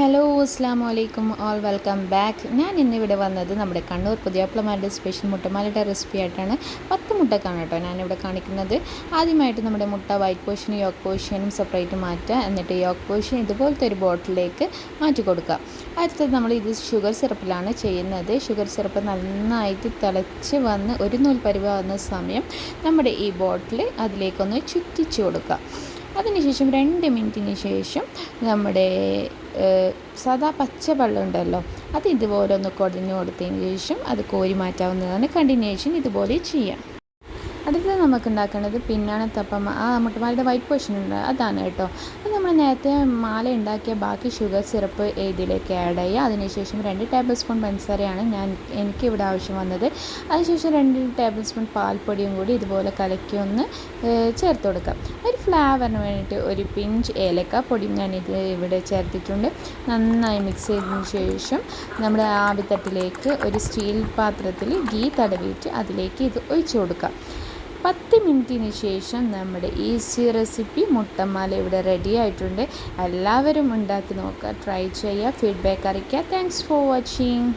Hello അസ്സാം വലൈക്കും all welcome back. ഞാൻ ഇന്നിവിടെ വന്നത് നമ്മുടെ കണ്ണൂർ പുതിയാപ്പിളമാരുടെ സ്പെഷ്യൽ മുട്ടമാലയുടെ റെസിപ്പി ആയിട്ടാണ്. പത്ത് മുട്ടക്കാണ് കേട്ടോ ഞാനിവിടെ കാണിക്കുന്നത്. ആദ്യമായിട്ട് നമ്മുടെ മുട്ട വൈറ്റ് പോഷനും യോക്ക് പോഷനും സെപ്പറേറ്റ് മാറ്റുക. എന്നിട്ട് യോക്ക് പോഷൻ ഇതുപോലത്തെ ഒരു ബോട്ടിലേക്ക് മാറ്റി കൊടുക്കുക. അടുത്തത് നമ്മൾ ഇത് ഷുഗർ സിറപ്പിലാണ് ചെയ്യുന്നത്. ഷുഗർ സിറപ്പ് നന്നായിട്ട് തിളച്ച് വന്ന് ഒരു നൂൽ പരിവാകുന്ന സമയം നമ്മുടെ ഈ ബോട്ടിൽ അതിലേക്കൊന്ന് ചുറ്റിച്ച് കൊടുക്കുക. അതിനുശേഷം രണ്ട് മിനിറ്റിന് ശേഷം നമ്മുടെ സാദാ പച്ചവെള്ളം ഉണ്ടല്ലോ അത് ഇതുപോലെ ഒന്ന് കുടഞ്ഞു കൊടുത്തതിന് ശേഷം അത് കോരി മാറ്റാവുന്നതാണ് കണ്ടിന്യൂഷൻ ഇതുപോലെ ചെയ്യാം. അടുത്തത് നമുക്ക് ഉണ്ടാക്കേണ്ടത് പിന്നാണത്തപ്പം ആ മുട്ടമാലയുടെ വൈറ്റ് പോർഷൻ ഉണ്ട്. അതാണ് കേട്ടോ. അത് നമ്മൾ നേരത്തെ മാല ഉണ്ടാക്കിയ ബാക്കി ഷുഗർ സിറപ്പ് ഇതിലേക്ക് ആഡ് ചെയ്യുക. അതിനുശേഷം രണ്ട് ടേബിൾ സ്പൂൺ പഞ്ചസാരയാണ് ഞാൻ എനിക്ക് ഇവിടെ ആവശ്യം വന്നത്. അതിനുശേഷം രണ്ട് ടേബിൾ സ്പൂൺ പാൽപ്പൊടിയും കൂടി ഇതുപോലെ കലക്കി ഒന്ന് ചേർത്ത് കൊടുക്കാം. ഒരു ഫ്ലേവറിന് വേണ്ടിയിട്ട് ഒരു പിഞ്ച് ഏലക്ക പൊടിയും ഞാൻ ഇത് ഇവിടെ ചേർത്തിട്ടുണ്ട്. നന്നായി മിക്സ് ചെയ്തതിന് ശേഷം നമ്മുടെ ആവിത്തട്ടിലേക്ക് ഒരു സ്റ്റീൽ പാത്രത്തിൽ ഗീ തടവിയിട്ട് അതിലേക്ക് ഇത് ഒഴിച്ചു കൊടുക്കാം. പത്ത് മിനിറ്റിന് ശേഷം നമ്മുടെ ഈസി റെസിപ്പി മുട്ടമാല ഇവിടെ റെഡി ആയിട്ടുണ്ട്. എല്ലാവരും ഉണ്ടാക്കി നോക്കുക ട്രൈ ചെയ്യുക ഫീഡ്ബാക്ക് അറിയിക്കുക. Thanks for watching